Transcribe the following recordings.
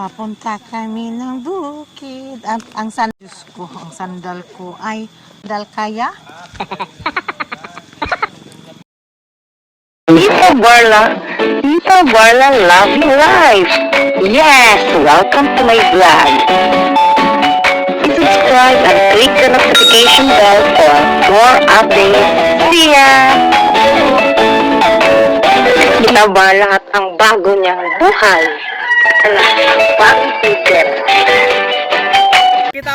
Papunta kami ng bukid. At ang sandal ko, ang sandal ko ay sandal kaya. Tita Barla, Tita Barla Love You Life. Yes, welcome to my vlog. Subscribe and click the notification bell for more updates. See ya! Tita Barla at ang bago niyang buhay. Ala, pag-ibig.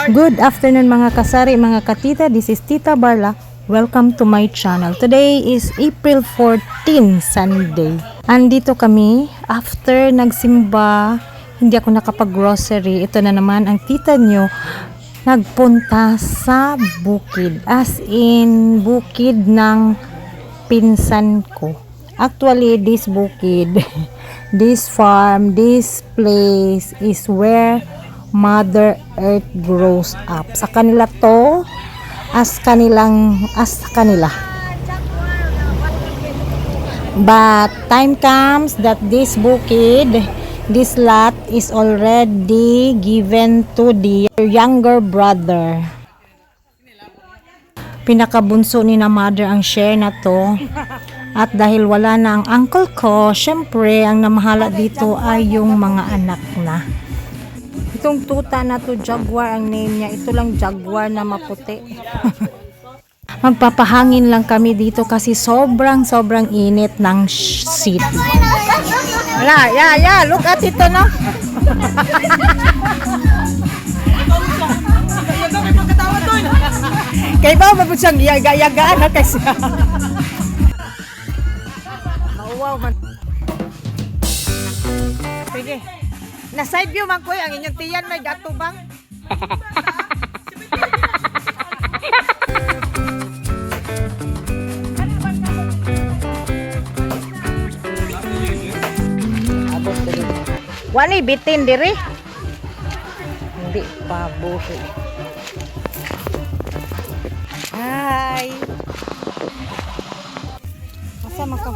Good afternoon mga kasari, mga katita. This is Tita Barla. Welcome to my channel. Today is April 14, Sunday. Andito kami after nagsimba. Hindi ako nakapag-grocery. Ito na naman ang tita nyo nagpunta sa bukid. As in, bukid ng pinsan ko. Actually, this bukid, this farm, this place is where Mother Earth grows up. Sa kanila to, as kanilang, as kanila. But time comes that this bukid, this lot is already given to the younger brother. Pinakabunso ni na mother ang share na to. At dahil wala na ang uncle ko, syempre ang namahala dito ay yung mga anak na. Itong tuta na to, Jaguar ang name niya. Ito lang Jaguar na maputi. Magpapahangin lang kami dito kasi sobrang sobrang init ng city. Wala, yeah, yeah, look at ito no. Kay ba mabot siyang yaga-yagaan na kasi. Man. Sige. Na side view man ko ang inyong tiyan may gatubang. Wani bitin diri. Hindi pa buhi. Hi. Asa maka?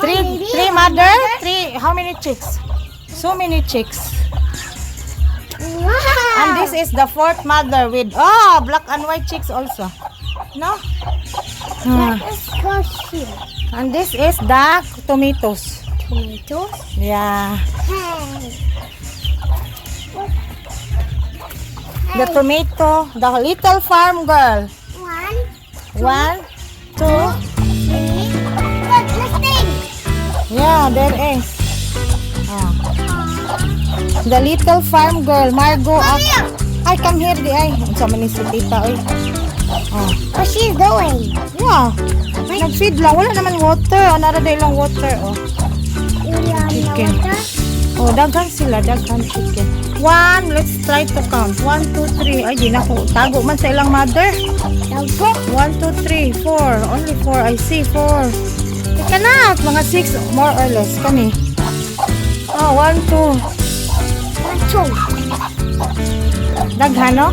Three, three mother, three, how many chicks? So many chicks. Wow. And this is the fourth mother with, oh, black and white chicks also. No? Here. And this is the tomatoes. Tomatoes. Yeah. The tomato, the little farm girl. One, One, two, yeah, there is. Ah. The little farm girl, Margot. Come Ak- here. Ay, come here, di ay. Sa man ni si tita, oy. Oh. Where she's going? Yeah. Nag-feed lang. Wala naman water. Another day lang water, oh. Chicken. Oh, daghan sila, daghan chicken. One, let's try to count. One, two, three. Ay, di na ko. Tago man sa ilang mother. Dagko. One, two, three, four. Only four. I see four. Ika na. Mga six, more or less. Kani. Oh, one, two. One, two. Daghan, no?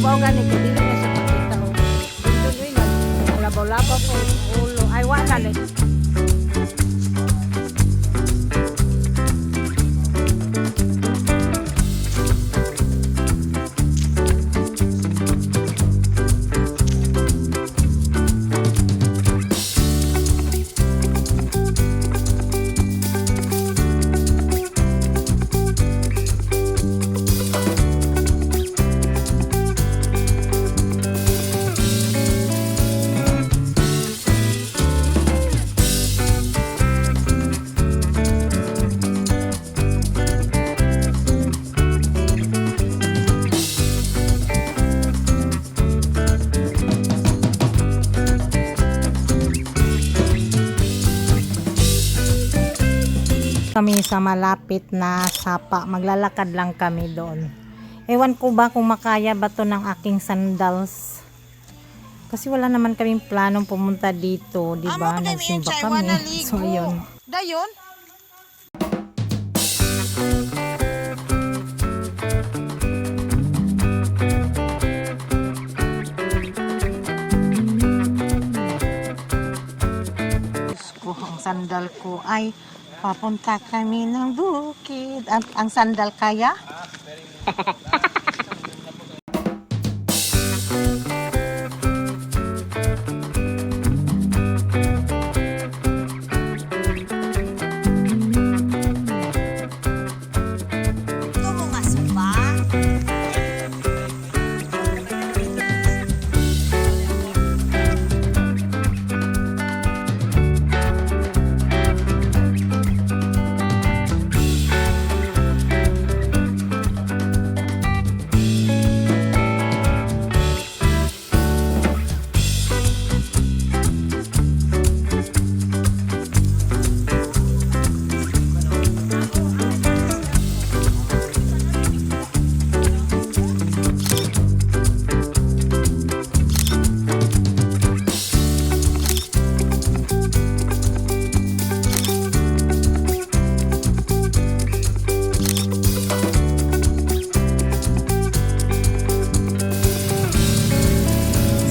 Ubaw nga ni Kudili niya sa pagkita. Dito din, labaw-labaw ko ulo. Ay, wala. Kami sa malapit na sapa. Maglalakad lang kami doon. Ewan ko ba kung makaya ba to ng aking sandals. Kasi wala naman kaming planong pumunta dito, di ba? Nagsimba kami. So, yun. Dayon? Diyos ko, ang sandal ko ay papunta kami ng bukid. Ang, ang sandal kaya?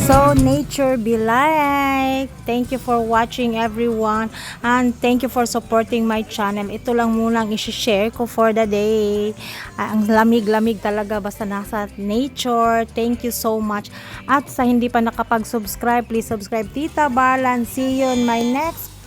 So, nature be like. Thank you for watching everyone. And thank you for supporting my channel. Ito lang munang isi-share ko for the day. Ang lamig-lamig talaga basta nasa nature. Thank you so much. At sa hindi pa nakapag-subscribe, please subscribe Tita Balan. See you in my next